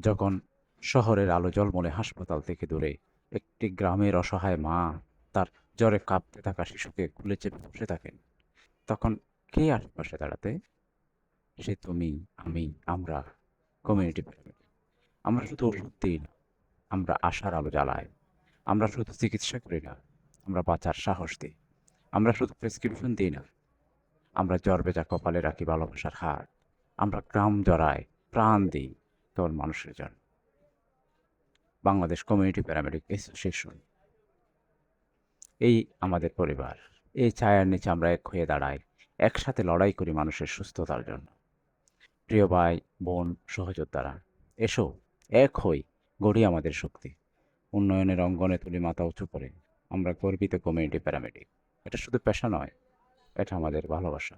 যখন শহরের আলো জলমলে হাসপাতাল থেকে দূরে একটি গ্রামের অসহায় মা তার জ্বরে কাঁপতে থাকা শিশুকে কুলে চেপে বসে থাকেন। তখন কে আশেপাশে দাঁড়াতে? সে তুমি, আমি, আমরা কমিউনিটি আমরা শুধু ওষুধ দিই না, আমরা আশার আলো জ্বালাই। আমরা শুধু চিকিৎসা করি না, আমরা বাঁচার সাহস দিই। আমরা শুধু প্রেসক্রিপশন দিই না, আমরা জ্বর বেজা কপালে রাখি ভালোবাসার হাত আমরা গ্রাম জড়াই প্রাণ দিই। কেবল মানুষের জন্য। বাংলাদেশ কমিউনিটি প্যারামেডিক অ্যাসোসিয়েশন এই আমাদের পরিবার, এই ছায়ার নিচে আমরা এক হয়ে দাঁড়াই, একসাথে লড়াই করি মানুষের সুস্থতার জন্য। প্রিয় ভাই, বোন, সহযোদ্ধারা, এসো, এক হই, গড়ি আমাদের শক্তি। উন্নয়নের অঙ্গনে তুলি মাথা উঁচু করে, আমরা গর্বিত কমিউনিটি প্যারামেডিক এটা শুধু পেশা নয়, এটা আমাদের ভালোবাসা।